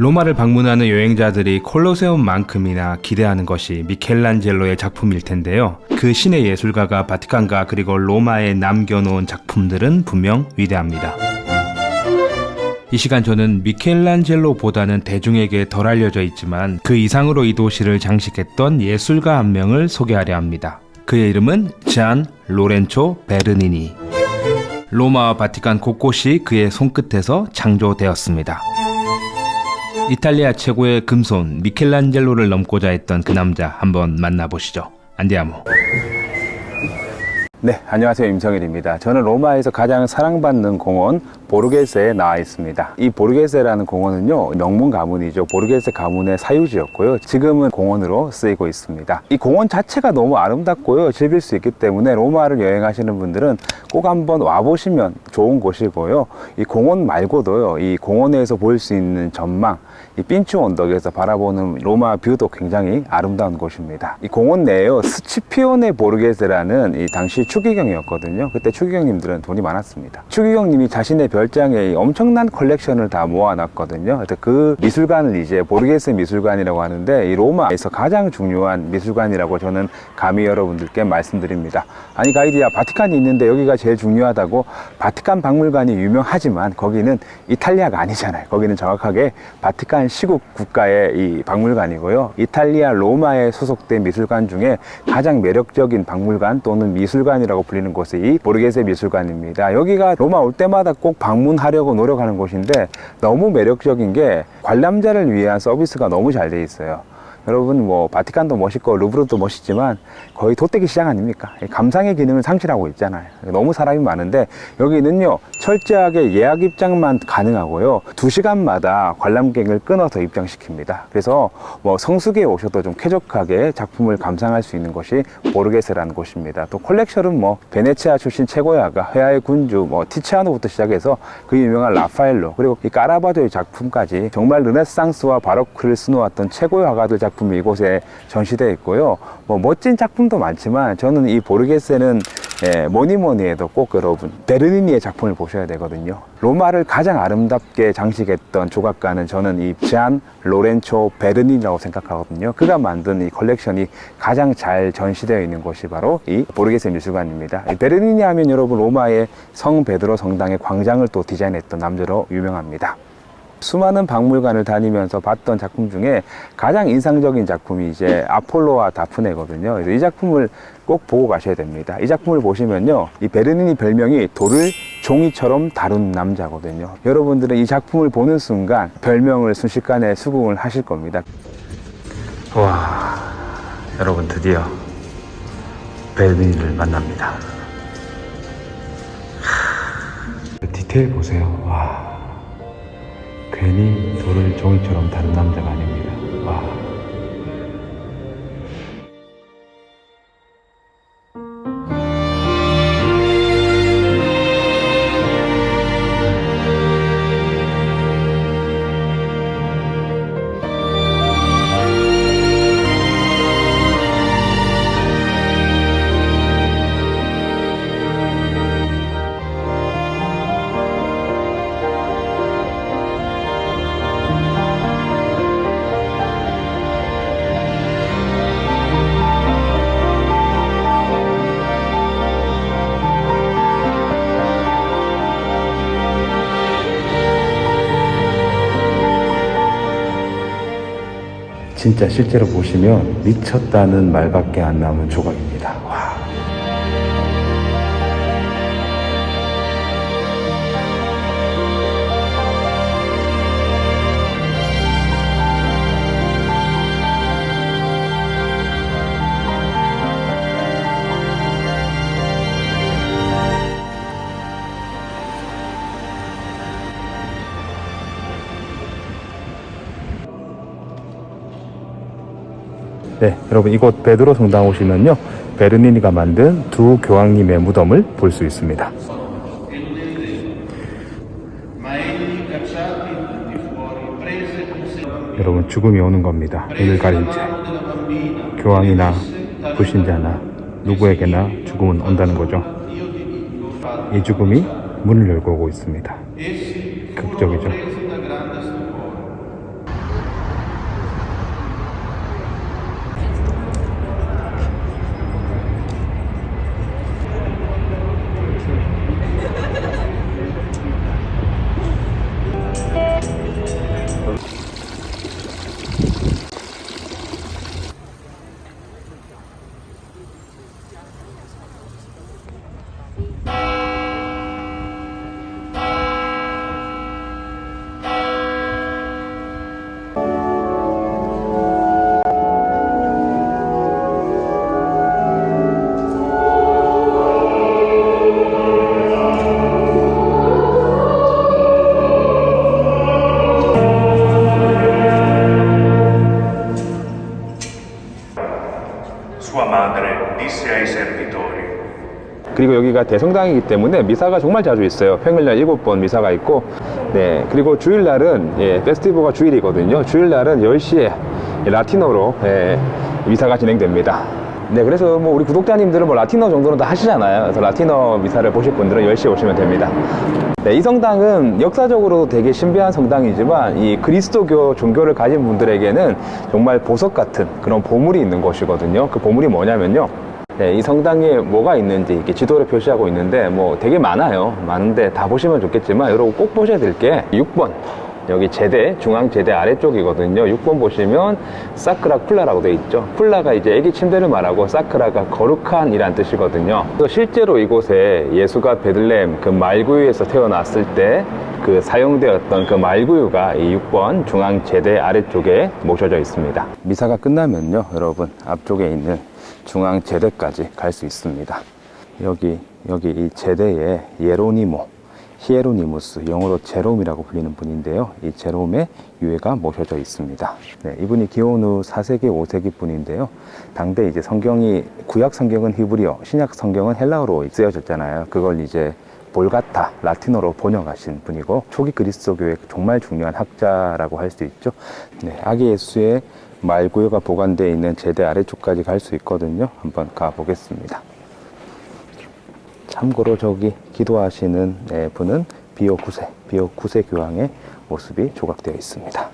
로마를 방문하는 여행자들이 콜로세움만큼이나 기대하는 것이 미켈란젤로의 작품일 텐데요. 그 신의 예술가가 바티칸과 그리고 로마에 남겨놓은 작품들은 분명 위대합니다. 이 시간 저는 미켈란젤로보다는 대중에게 덜 알려져 있지만 그 이상으로 이 도시를 장식했던 예술가 한 명을 소개하려 합니다. 그의 이름은 잔 로렌초 베르니니. 로마와 바티칸 곳곳이 그의 손끝에서 창조되었습니다. 이탈리아 최고의 금손 미켈란젤로를 넘고자 했던 그 남자 한번 만나보시죠. 안디아모. 네, 안녕하세요. 임성일입니다. 저는 로마에서 가장 사랑받는 공원 보르게세에 나와 있습니다. 이 보르게세라는 공원은요, 명문 가문이죠. 보르게세 가문의 사유지였고요. 지금은 공원으로 쓰이고 있습니다. 이 공원 자체가 너무 아름답고요. 즐길 수 있기 때문에 로마를 여행하시는 분들은 꼭 한번 와보시면 좋은 곳이고요. 이 공원 말고도요, 이 공원에서 볼수 있는 전망, 이 핀추 언덕에서 바라보는 로마 뷰도 굉장히 아름다운 곳입니다. 이 공원 내에요, 스치피오네 보르게세라는 이 당시 추기경이었거든요. 그때 추기경님들은 돈이 많았습니다. 추기경님이 자신의 별 장에 이 엄청난 컬렉션을 다 모아놨거든요. 그 미술관을 이제 보르게세 미술관이라고 하는데 이 로마에서 가장 중요한 미술관이라고 저는 감히 여러분들께 말씀드립니다. 아니 가이드야 바티칸이 있는데 여기가 제일 중요하다고 바티칸 박물관이 유명하지만 거기는 이탈리아가 아니잖아요. 거기는 정확하게 바티칸 시국 국가의 이 박물관이고요. 이탈리아 로마에 소속된 미술관 중에 가장 매력적인 박물관 또는 미술관이라고 불리는 곳이 이 보르게세 미술관입니다. 여기가 로마 올 때마다 꼭 방문하려고 노력하는 곳인데 너무 매력적인 게 관람자를 위한 서비스가 너무 잘 돼 있어요. 여러분 뭐 바티칸도 멋있고 루브르도 멋있지만 거의 도떼기 시장 아닙니까? 이 감상의 기능을 상실하고 있잖아요. 너무 사람이 많은데 여기는요 철저하게 예약 입장만 가능하고요 두 시간마다 관람객을 끊어서 입장시킵니다. 그래서 뭐 성수기에 오셔도 좀 쾌적하게 작품을 감상할 수 있는 곳이 보르게세라는 곳입니다. 또 콜렉션은 뭐 베네치아 출신 최고야가 회화의 군주 뭐 티치아노부터 시작해서 그 유명한 라파엘로 그리고 이 까라바조의 작품까지 정말 르네상스와 바로크를 수놓았던 최고의 화가들 작품 이 이곳에 전시되어 있고요. 뭐 멋진 작품도 많지만 저는 이 보르게세는 예, 뭐니 뭐니 해도 꼭 여러분 베르니니의 작품을 보셔야 되거든요. 로마를 가장 아름답게 장식했던 조각가는 저는 이잔 로렌초 베르니라고 생각하거든요. 그가 만든 이 컬렉션이 가장 잘 전시되어 있는 곳이 바로 이 보르게세 미술관입니다. 이 베르니니 하면 여러분 로마의 성 베드로 성당의 광장을 또 디자인했던 남자로 유명합니다. 수많은 박물관을 다니면서 봤던 작품 중에 가장 인상적인 작품이 이제 아폴로와 다프네거든요. 그래서 이 작품을 꼭 보고 가셔야 됩니다. 이 작품을 보시면요. 이 베르니니 별명이 돌을 종이처럼 다룬 남자거든요. 여러분들은 이 작품을 보는 순간 별명을 순식간에 수긍을 하실 겁니다. 와, 여러분 드디어 베르니를 만납니다. 디테일 보세요. 와, 괜히 돌을 종이처럼 다른 남자가 아닙니다. 와. 진짜 실제로 보시면 미쳤다는 말밖에 안 남은 조각입니다. 네, 여러분 이곳 베드로 성당 오시면요. 베르니니가 만든 두 교황님의 무덤을 볼 수 있습니다. 여러분 죽음이 오는 겁니다. 눈을 가린 채. 교황이나 불신자나 누구에게나 죽음은 온다는 거죠. 이 죽음이 문을 열고 오고 있습니다. 극적이죠. 그리고 여기가 대성당이기 때문에 미사가 정말 자주 있어요. 평일날 일곱 번 미사가 있고, 네. 그리고 주일날은, 예, 페스티브가 주일이거든요. 주일날은 10시에 라틴어로, 예, 미사가 진행됩니다. 네, 그래서 뭐 우리 구독자님들은 뭐 라틴어 정도는 다 하시잖아요. 그래서 라틴어 미사를 보실 분들은 10시에 오시면 됩니다. 네, 이 성당은 역사적으로 되게 신비한 성당이지만 이 그리스도교 종교를 가진 분들에게는 정말 보석 같은 그런 보물이 있는 곳이거든요. 그 보물이 뭐냐면요. 네, 이 성당에 뭐가 있는지 이렇게 지도를 표시하고 있는데 뭐 되게 많아요. 많은데 다 보시면 좋겠지만 여러분 꼭 보셔야 될 게 6번. 여기 제대, 중앙 제대 아래쪽이거든요. 6번 보시면 사크라 쿨라라고 되어 있죠. 쿨라가 이제 애기 침대를 말하고 사크라가 거룩한이란 뜻이거든요. 그래서 실제로 이곳에 예수가 베들렘 그 말구유에서 태어났을 때 그 사용되었던 그 말구유가 이 6번 중앙 제대 아래쪽에 모셔져 있습니다. 미사가 끝나면요, 여러분 앞쪽에 있는 중앙 제대까지 갈 수 있습니다. 여기 여기 이 제대에 예로니모, 히에로니무스, 영어로 제롬이라고 불리는 분인데요. 이 제롬의 유해가 모셔져 있습니다. 네, 이분이 기원 후 4세기, 5세기 분인데요. 당대 이제 성경이 구약 성경은 히브리어, 신약 성경은 헬라어로 쓰여졌잖아요. 그걸 이제 볼가타 라틴어로 번역하신 분이고 초기 그리스도교의 정말 중요한 학자라고 할 수 있죠. 네, 아기 예수의 말구유가 보관되어 있는 제대 아래쪽까지 갈 수 있거든요. 한번 가 보겠습니다. 참고로 저기 기도하시는 네, 분은 비오 9세, 비오 9세 교황의 모습이 조각되어 있습니다.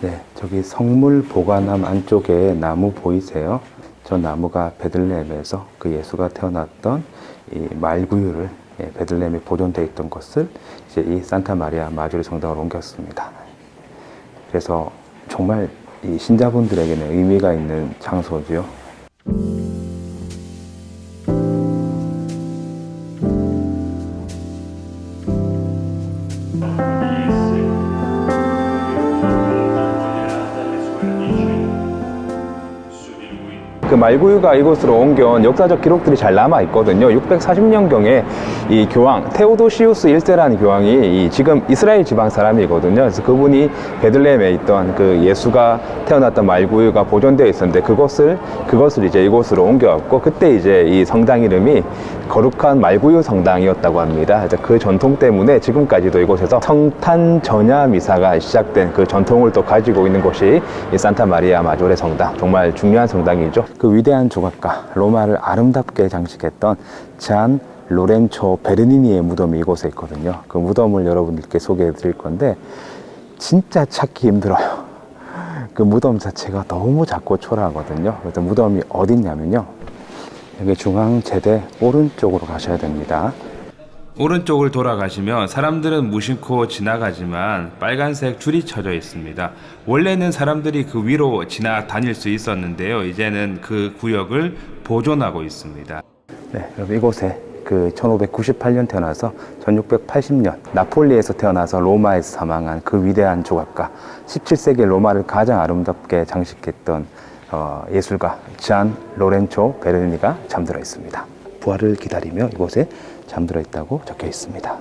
네, 저기 성물 보관함 안쪽에 나무 보이세요? 저 나무가 베들레헴에서 그 예수가 태어났던 이 말구유를 예, 베들레헴에 보존되어 있던 것을 이제 이 산타 마리아 마주리 성당으로 옮겼습니다. 그래서 정말 이 신자분들에게는 의미가 있는 장소지요. 말구유가 이곳으로 옮겨온 역사적 기록들이 잘 남아 있거든요. 640년경에 이 교황 테오도시우스 1세라는 교황이 이 지금 이스라엘 지방 사람이거든요. 그래서 그분이 베들레헴에 있던 그 예수가 태어났던 말구유가 보존되어 있었는데 그것을 그것을 이제 이곳으로 옮겨왔고 그때 이제 이 성당 이름이 거룩한 말구유 성당이었다고 합니다. 그 전통 때문에 지금까지도 이곳에서 성탄 전야 미사가 시작된 그 전통을 또 가지고 있는 곳이 이 산타 마리아 마조레 성당 정말 중요한 성당이죠. 그 위대한 조각가 로마를 아름답게 장식했던 잔 로렌초 베르니니의 무덤이 이곳에 있거든요. 그 무덤을 여러분들께 소개해 드릴 건데 진짜 찾기 힘들어요. 그 무덤 자체가 너무 작고 초라하거든요. 그래서 무덤이 어딨냐면요. 여기 중앙 제대 오른쪽으로 가셔야 됩니다. 오른쪽을 돌아가시면 사람들은 무심코 지나가지만 빨간색 줄이 쳐져 있습니다. 원래는 사람들이 그 위로 지나다닐 수 있었는데요. 이제는 그 구역을 보존하고 있습니다. 네, 여러분 이곳에 그 1598년 태어나서 1680년 나폴리에서 태어나서 로마에서 사망한 그 위대한 조각가 17세기 로마를 가장 아름답게 장식했던 어, 예술가 잔 로렌초 베르니가 잠들어 있습니다. 부활을 기다리며 이곳에 잠들어 있다고 적혀 있습니다.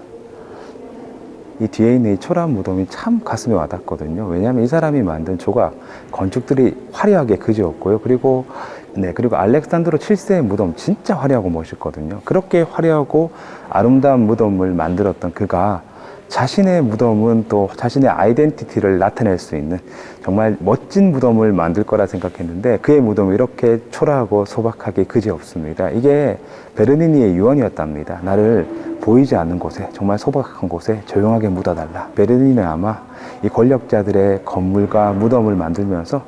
이 뒤에 있는 이 초라한 무덤이 참 가슴에 와닿거든요. 왜냐하면 이 사람이 만든 조각 건축들이 화려하게 그지었고요. 그리고 네 그리고 알렉산드로 7세의 무덤 진짜 화려하고 멋있거든요. 그렇게 화려하고 아름다운 무덤을 만들었던 그가 자신의 무덤은 또 자신의 아이덴티티를 나타낼 수 있는 정말 멋진 무덤을 만들 거라 생각했는데 그의 무덤이 이렇게 초라하고 소박하게 그지없습니다. 이게 베르니니의 유언이었답니다. 나를 보이지 않는 곳에 정말 소박한 곳에 조용하게 묻어달라. 베르니는 아마 이 권력자들의 건물과 무덤을 만들면서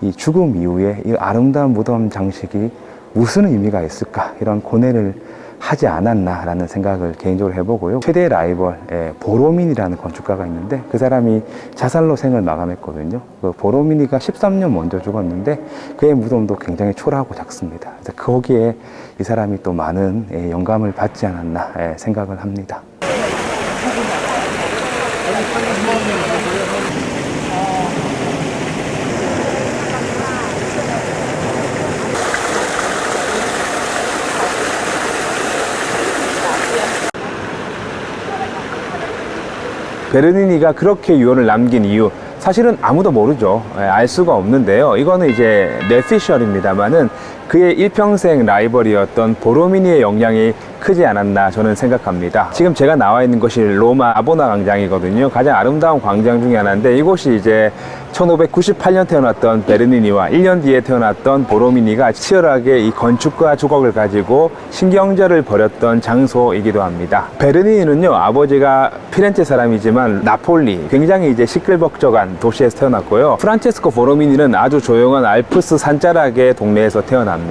이 죽음 이후에 이 아름다운 무덤 장식이 무슨 의미가 있을까 이런 고뇌를 하지 않았나라는 생각을 개인적으로 해보고요. 최대 라이벌 예, 보로민이라는 건축가가 있는데 그 사람이 자살로 생을 마감했거든요. 그 보로민이가 13년 먼저 죽었는데 그의 무덤도 굉장히 초라하고 작습니다. 그래서 거기에 이 사람이 또 많은 예, 영감을 받지 않았나 예, 생각을 합니다. 베르니니가 그렇게 유언을 남긴 이유 사실은 아무도 모르죠. 예, 알 수가 없는데요. 이거는 이제 뇌피셜입니다만은 그의 일평생 라이벌이었던 보로미니의 영향이 크지 않았나 저는 생각합니다. 지금 제가 나와 있는 것이 로마 아보나 광장이거든요. 가장 아름다운 광장 중에 하나인데 이곳이 이제 1598년 태어났던 베르니니와 1년 뒤에 태어났던 보로미니가 치열하게 이 건축과 조각을 가지고 신경전을 벌였던 장소이기도 합니다. 베르니니는요, 아버지가 피렌체 사람이지만 나폴리, 굉장히 이제 시끌벅적한 도시에서 태어났고요. 프란체스코 보로미니는 아주 조용한 알프스 산자락의 동네에서 태어납니다.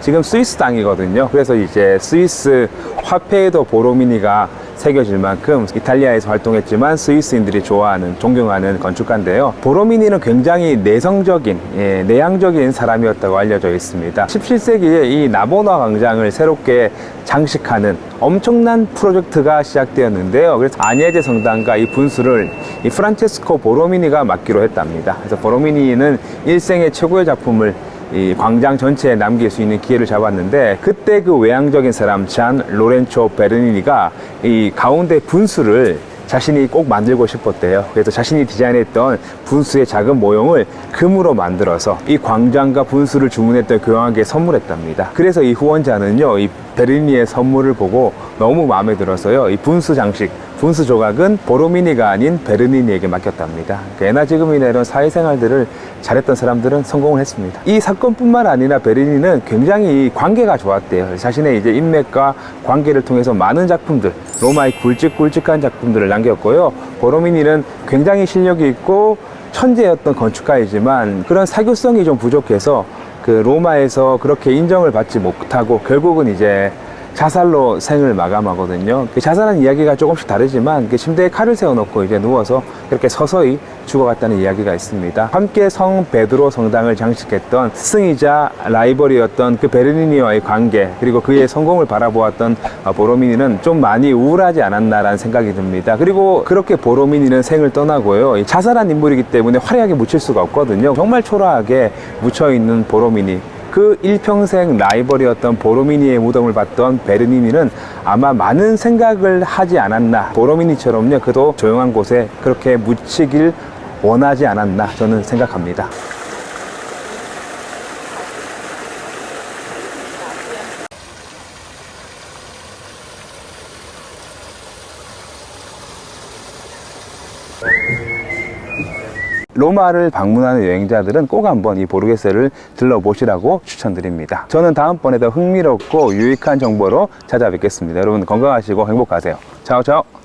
지금 스위스 땅이거든요. 그래서 이제 스위스 화폐에도 보로미니가 새겨질 만큼 이탈리아에서 활동했지만 스위스인들이 좋아하는 존경하는 건축가인데요. 보로미니는 굉장히 내성적인 예, 내향적인 사람이었다고 알려져 있습니다. 17세기에 이 나보나 광장을 새롭게 장식하는 엄청난 프로젝트가 시작되었는데요. 그래서 아니에제 성당과 이 분수를 이 프란체스코 보로미니가 맡기로 했답니다. 그래서 보로미니는 일생의 최고의 작품을 이 광장 전체에 남길 수 있는 기회를 잡았는데 그때 그 외향적인 사람 잔 로렌초 베르니니가 이 가운데 분수를 자신이 꼭 만들고 싶었대요. 그래서 자신이 디자인했던 분수의 작은 모형을 금으로 만들어서 이 광장과 분수를 주문했던 교황에게 선물했답니다. 그래서 이 후원자는요, 이 베르니의 선물을 보고 너무 마음에 들어서요, 이 분수 장식, 분수 조각은 보로미니가 아닌 베르니니에게 맡겼답니다. 예나 지금이나 이런 사회생활들을 잘했던 사람들은 성공을 했습니다. 이 사건뿐만 아니라 베르니는 굉장히 관계가 좋았대요. 자신의 이제 인맥과 관계를 통해서 많은 작품들, 로마의 굵직굵직한 작품들을 남겼고요. 보로미니는 굉장히 실력이 있고 천재였던 건축가이지만 그런 사교성이 좀 부족해서 그 로마에서 그렇게 인정을 받지 못하고 결국은 이제 자살로 생을 마감하거든요. 그 자살한 이야기가 조금씩 다르지만 그 침대에 칼을 세워놓고 이제 누워서 이렇게 서서히 죽어갔다는 이야기가 있습니다. 함께 성 베드로 성당을 장식했던 스승이자 라이벌이었던 그 베르니니와의 관계 그리고 그의 성공을 바라보았던 어, 보로미니는 좀 많이 우울하지 않았나라는 생각이 듭니다. 그리고 그렇게 보로미니는 생을 떠나고요. 이 자살한 인물이기 때문에 화려하게 묻힐 수가 없거든요. 정말 초라하게 묻혀있는 보로미니 그 일평생 라이벌이었던 보로미니의 무덤을 봤던 베르니니는 아마 많은 생각을 하지 않았나. 보로미니처럼요. 그도 조용한 곳에 그렇게 묻히길 원하지 않았나 저는 생각합니다 로마를 방문하는 여행자들은 꼭 한번 이 보르게세를 들러보시라고 추천드립니다. 저는 다음번에 더 흥미롭고 유익한 정보로 찾아뵙겠습니다. 여러분 건강하시고 행복하세요. 차오 차오.